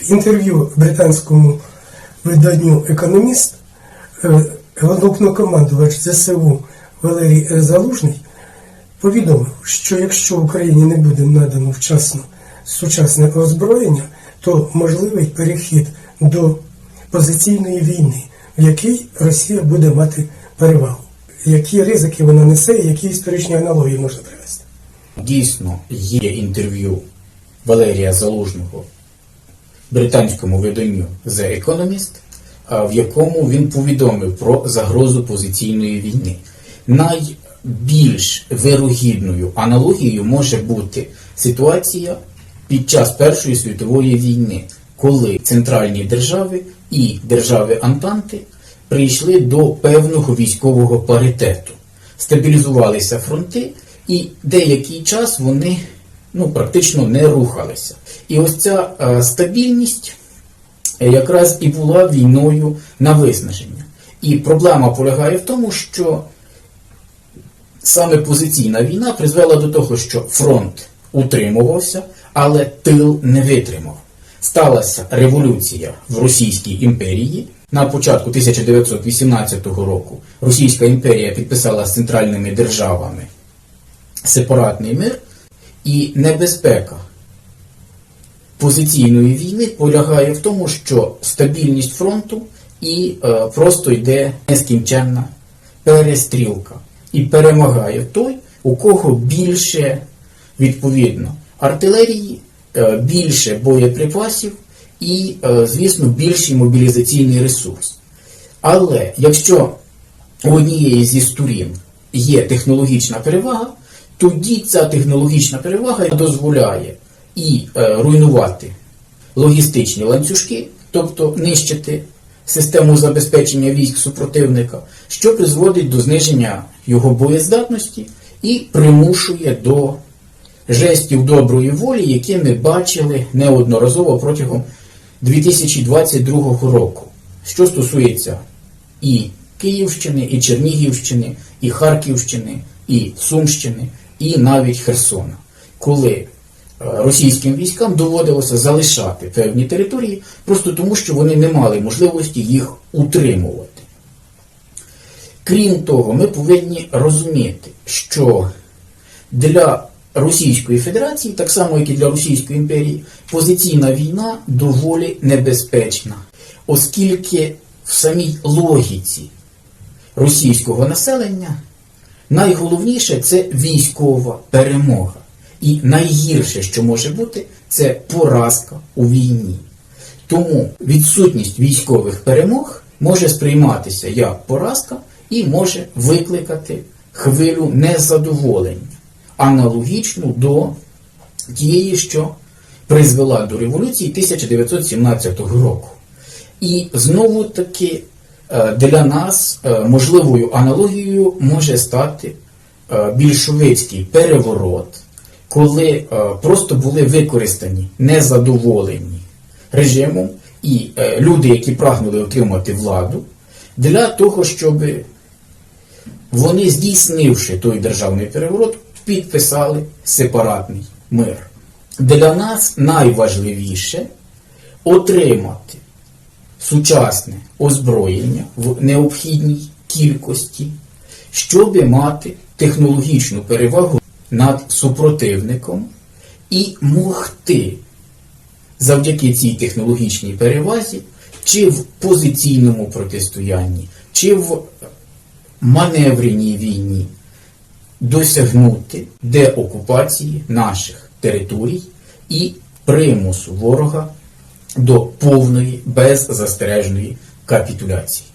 В інтерв'ю британському виданню Економіст е, головнокомандувач ЗСУ Валерій Е. Залужний повідомив, що якщо Україні не буде надано вчасно сучасне озброєння, то можливий перехід до позиційної війни, в якій Росія буде мати перевагу. Які ризики вона несе і які історичні аналогії можна привести? Дійсно, є інтерв'ю Валерія Залужного британському виданню The Economist, в якому він повідомив про загрозу позиційної війни. Найбільш вирогідною аналогією може бути ситуація під час Першої світової війни, коли центральні держави і держави Антанти прийшли до певного військового паритету, стабілізувалися фронти, і деякий час вони ну, практично не рухалися. І ось ця е, стабільність е, якраз і була війною на виснаження. І проблема полягає в тому, що саме позиційна війна призвела до того, що фронт утримувався, але тил не витримав. Сталася революція в Російській імперії. На початку 1918 року Російська імперія підписала з центральними державами сепаратний мир, і небезпека позиційної війни полягає в тому, що стабільність фронту і е, просто йде нескінченна перестрілка. І перемагає той, у кого більше відповідно артилерії, е, більше боєприпасів і, е, звісно, більший мобілізаційний ресурс. Але якщо у однієї зі сторін є технологічна перевага, тоді ця технологічна перевага дозволяє і е, руйнувати логістичні ланцюжки, тобто нищити систему забезпечення військ супротивника, що призводить до зниження його боєздатності і примушує до жестів доброї волі, які ми бачили неодноразово протягом 2022 року, що стосується і Київщини, і Чернігівщини, і Харківщини, і Сумщини, і навіть Херсона, коли е, російським військам доводилося залишати певні території просто тому, що вони не мали можливості їх утримувати. Крім того, ми повинні розуміти, що для Російської Федерації, так само як і для Російської імперії, позиційна війна доволі небезпечна, оскільки в самій логіці російського населення найголовніше це військова перемога. І найгірше, що може бути, це поразка у війні. Тому відсутність військових перемог може сприйматися як поразка і може викликати хвилю незадоволення, аналогічну до тієї, що призвела до революції 1917 року. І знову таки для нас е, можливою аналогією може стати е, більшовицький переворот, коли просто були використані незадоволені режимом і люди, які прагнули отримати владу, для того, щоб вони, здійснивши той державний переворот, підписали сепаратний мир. Для нас найважливіше отримати сучасне озброєння в необхідній кількості, щоб мати технологічну перевагу над супротивником і могти завдяки цій технологічній перевазі, чи в позиційному протистоянні, чи в маневреній війні досягнути деокупації наших територій і примусу ворога до повної беззастережної капітуляції.